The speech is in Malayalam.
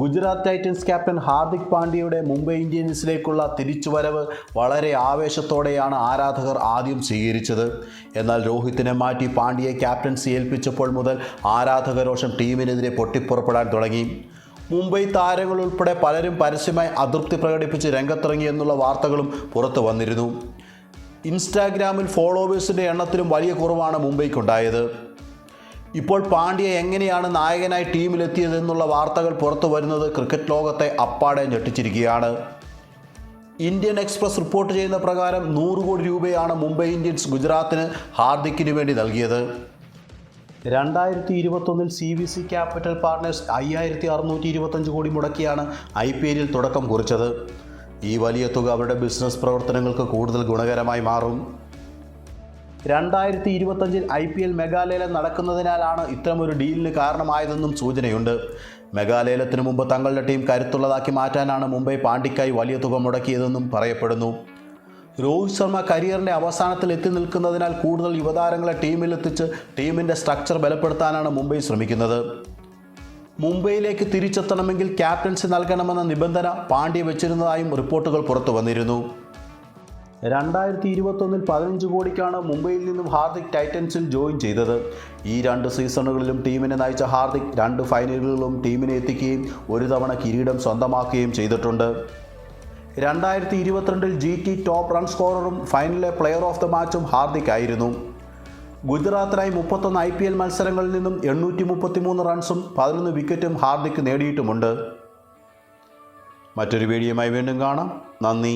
ഗുജറാത്ത് ടൈറ്റൻസ് ക്യാപ്റ്റൻ ഹാർദിക് പാണ്ഡ്യയുടെ മുംബൈ ഇന്ത്യൻസിലേക്കുള്ള തിരിച്ചുവരവ് വളരെ ആവേശത്തോടെയാണ് ആരാധകർ ആദ്യം സ്വീകരിച്ചത്. എന്നാൽ രോഹിത്തിനെ മാറ്റി പാണ്ഡ്യയെ ക്യാപ്റ്റൻസി ഏൽപ്പിച്ചപ്പോൾ മുതൽ ആരാധകരോഷം ടീമിനെതിരെ പൊട്ടിപ്പുറപ്പെടാൻ തുടങ്ങി. മുംബൈ താരങ്ങൾ ഉൾപ്പെടെ പലരും പരസ്യമായി അതൃപ്തി പ്രകടിപ്പിച്ച് രംഗത്തിറങ്ങി എന്നുള്ള വാർത്തകളും പുറത്തു വന്നിരുന്നു. ഇൻസ്റ്റാഗ്രാമിൽ ഫോളോവേഴ്സിന്റെ എണ്ണത്തിലും വലിയ കുറവാണ് മുംബൈക്കുണ്ടായത്. ഇപ്പോൾ പാണ്ഡ്യ എങ്ങനെയാണ് നായകനായി ടീമിലെത്തിയതെന്നുള്ള വാർത്തകൾ പുറത്തു വരുന്നത് ക്രിക്കറ്റ് ലോകത്തെ അപ്പാടെ ഞെട്ടിച്ചിരിക്കുകയാണ്. ഇന്ത്യൻ എക്സ്പ്രസ് റിപ്പോർട്ട് ചെയ്യുന്ന പ്രകാരം നൂറ് കോടി രൂപയാണ് മുംബൈ ഇന്ത്യൻസ് ഗുജറാത്തിന് ഹാർദിക്കിന് വേണ്ടി നൽകിയത്. രണ്ടായിരത്തി ഇരുപത്തൊന്നിൽ C V C capital partners അയ്യായിരത്തി അറുന്നൂറ്റി ഇരുപത്തഞ്ച് കോടി മുടക്കിയാണ് ഐ പി എല്ലിൽ തുടക്കം കുറിച്ചത്. ഈ വലിയ തുക അവരുടെ ബിസിനസ് പ്രവർത്തനങ്ങൾക്ക് കൂടുതൽ ഗുണകരമായി മാറും. രണ്ടായിരത്തി ഇരുപത്തഞ്ചിൽ ഐ പി എൽ മെഗാലേലം നടക്കുന്നതിനാലാണ് ഇത്തരമൊരു ഡീലിന് കാരണമായതെന്നും സൂചനയുണ്ട്. മെഗാലേലത്തിന് മുമ്പ് തങ്ങളുടെ ടീം കരുത്തുള്ളതാക്കി മാറ്റാനാണ് മുംബൈ പാണ്ഡിക്കായി വലിയ തുക മുടക്കിയതെന്നും പറയപ്പെടുന്നു. രോഹിത് ശർമ്മ കരിയറിന്റെ അവസാനത്തിൽ എത്തി നിൽക്കുന്നതിനാൽ കൂടുതൽ യുവതാരങ്ങളെ ടീമിലെത്തിച്ച് ടീമിന്റെ സ്ട്രക്ചർ ബലപ്പെടുത്താനാണ് മുംബൈ ശ്രമിക്കുന്നത്. മുംബൈയിലേക്ക് തിരിച്ചെത്തണമെങ്കിൽ ക്യാപ്റ്റൻസി നൽകണമെന്ന നിബന്ധന പാണ്ഡ്യ വെച്ചിരുന്നതായും റിപ്പോർട്ടുകൾ പുറത്തു വന്നിരുന്നു. രണ്ടായിരത്തി ഇരുപത്തൊന്നിൽ പതിനഞ്ച് കോടിക്കാണ് മുംബൈയിൽ നിന്നും ഹാർദിക് ടൈറ്റൻസിൽ ജോയിൻ ചെയ്തത്. ഈ രണ്ട് സീസണുകളിലും ടീമിനെ നയിച്ച ഹാർദിക് രണ്ട് ഫൈനലുകളിലും ടീമിനെ എത്തിക്കുകയും ഒരു തവണ കിരീടം സ്വന്തമാക്കുകയും ചെയ്തിട്ടുണ്ട്. രണ്ടായിരത്തി ഇരുപത്തിരണ്ടിൽ ജി ടി ടോപ്പ് റൺ സ്കോററും ഫൈനലിലെ പ്ലെയർ ഓഫ് ദ മാച്ചും ഹാർദിക് ആയിരുന്നു. ഗുജറാത്തിനായി മുപ്പത്തൊന്ന് ഐ പി എൽ മത്സരങ്ങളിൽ നിന്നും എണ്ണൂറ്റി മുപ്പത്തിമൂന്ന് റൺസും പതിനൊന്ന് വിക്കറ്റും ഹാർദിക് നേടിയിട്ടുമുണ്ട്. മറ്റൊരു വീഡിയോയുമായി വീണ്ടും കാണാം. നന്ദി.